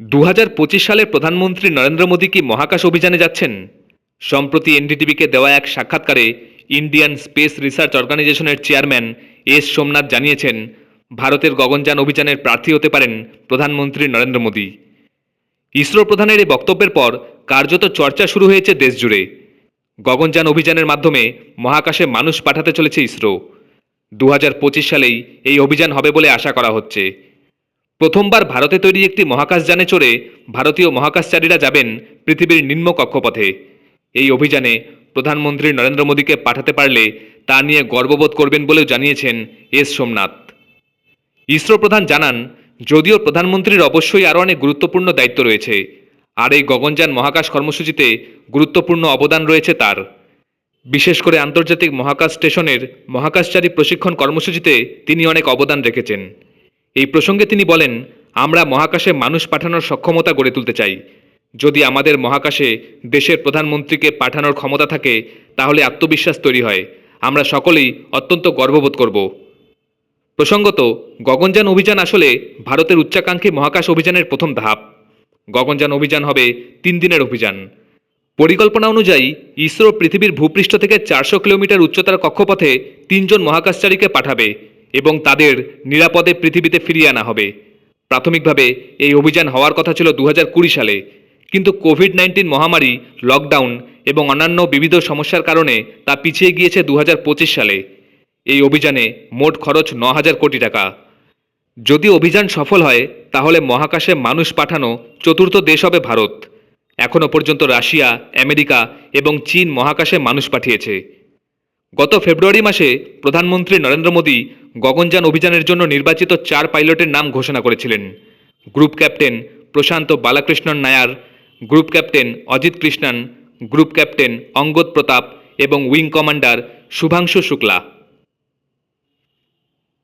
দু হাজার পঁচিশ সালে প্রধানমন্ত্রী নরেন্দ্র মোদী কি মহাকাশ অভিযানে যাচ্ছেন? সম্প্রতি এনডিটিভিকে দেওয়া এক সাক্ষাৎকারে ইন্ডিয়ান স্পেস রিসার্চ অর্গানাইজেশনের চেয়ারম্যান এস সোমনাথ জানিয়েছেন, ভারতের গগনযান অভিযানের প্রার্থী হতে পারেন প্রধানমন্ত্রী নরেন্দ্র মোদী। ইসরো প্রধানের এই বক্তব্যের পর কার্যত চর্চা শুরু হয়েছে দেশজুড়ে। গগনযান অভিযানের মাধ্যমে মহাকাশে মানুষ পাঠাতে চলেছে ইসরো। দু হাজার পঁচিশ সালেই এই অভিযান হবে বলে আশা করা হচ্ছে। প্রথমবার ভারতে তৈরি একটি মহাকাশযানে চড়ে ভারতীয় মহাকাশচারীরা যাবেন পৃথিবীর নিম্ন কক্ষপথে। এই অভিযানে প্রধানমন্ত্রী নরেন্দ্র মোদীকে পাঠাতে পারলে তা নিয়ে গর্ববোধ করবেন বলেও জানিয়েছেন এস সোমনাথ। ইসরো প্রধান জানান, যদিও প্রধানমন্ত্রীর অবশ্যই আরও অনেক গুরুত্বপূর্ণ দায়িত্ব রয়েছে, আর এই গগনযান মহাকাশ কর্মসূচিতে গুরুত্বপূর্ণ অবদান রয়েছে তার। বিশেষ করে আন্তর্জাতিক মহাকাশ স্টেশনের মহাকাশচারী প্রশিক্ষণ কর্মসূচিতে তিনি অনেক অবদান রেখেছেন। এই প্রসঙ্গে তিনি বলেন, আমরা মহাকাশে মানুষ পাঠানোর সক্ষমতা গড়ে তুলতে চাই। যদি আমাদের মহাকাশে দেশের প্রধানমন্ত্রীকে পাঠানোর ক্ষমতা থাকে, তাহলে আত্মবিশ্বাস তৈরি হয়। আমরা সকলেই অত্যন্ত গর্ববোধ করব। প্রসঙ্গত, গগনযান অভিযান আসলে ভারতের উচ্চাকাঙ্ক্ষী মহাকাশ অভিযানের প্রথম ধাপ। গগনযান অভিযান হবে তিন দিনের অভিযান। পরিকল্পনা অনুযায়ী, ইসরো পৃথিবীর ভূপৃষ্ঠ থেকে চারশো কিলোমিটার উচ্চতার কক্ষপথে তিনজন মহাকাশচারীকে পাঠাবে। এবং তাদের নিরাপদে পৃথিবীতে ফিরিয়ে আনা হবে। প্রাথমিকভাবে এই অভিযান হওয়ার কথা ছিল দু হাজার কুড়ি সালে। কিন্তু কোভিড নাইন্টিন মহামারী, লকডাউন এবং অন্যান্য বিবিধ সমস্যার কারণে তা পিছিয়ে গিয়েছে দু হাজার পঁচিশ সালে। এই অভিযানে মোট খরচ ন হাজার কোটি টাকা। যদি অভিযান সফল হয়, তাহলে মহাকাশে মানুষ পাঠানো চতুর্থ দেশ হবে ভারত। এখনও পর্যন্ত রাশিয়া, আমেরিকা এবং চীন মহাকাশে মানুষ পাঠিয়েছে। গত ফেব্রুয়ারি মাসে প্রধানমন্ত্রী নরেন্দ্র মোদী গগনযান অভিযানের জন্য নির্বাচিত চার পাইলটের নাম ঘোষণা করেছিলেন। Group captain Prashanth Balakrishnan Nair, group captain Ajit Krishnan, group captain Angad Pratap এবং উইং কমান্ডার শুভাংশু শুক্লা।